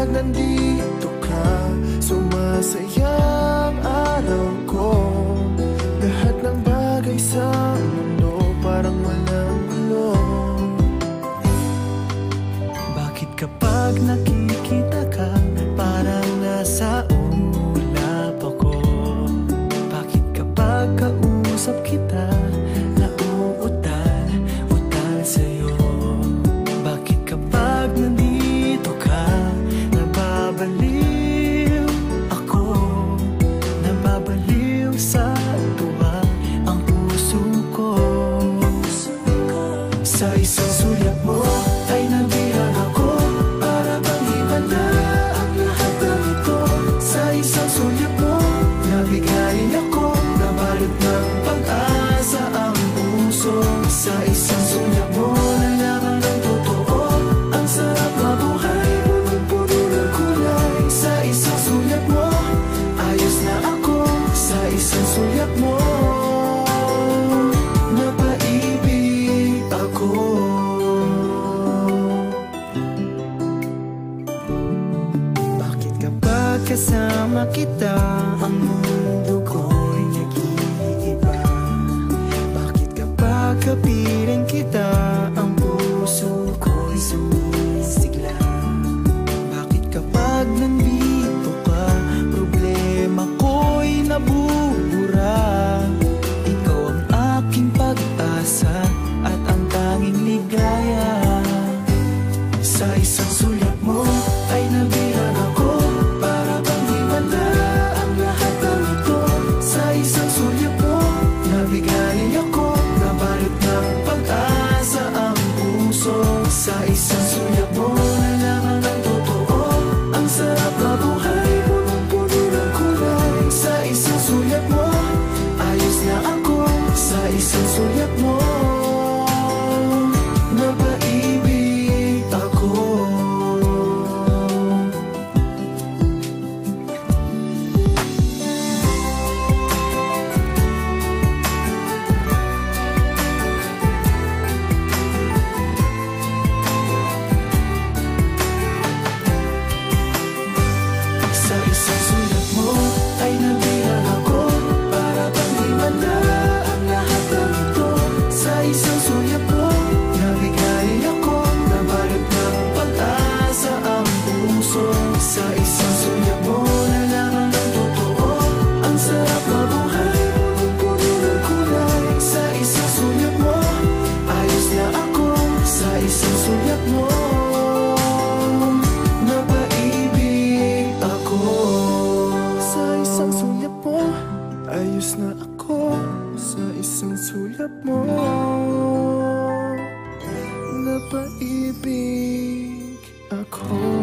pag nandito ka Sumasayang araw ko. Lahat ng bagay sa'yo kasama kita Ang mundo ko'y nag-iiba. Bakit kapag kapiling kita Ang puso ko'y sumisigla? Bakit kapag nandito Sa isang sunyabo na lamang ang totoo. Ang sarap mabuhay, ang puno ng kulay. Sa isang sunyap mo, ayos na ako. Sa isang sunyap mo Napaibig ako. Sa isang sunyap mo, ayos na ako. Sa isang sunyap mo Napaibig ako.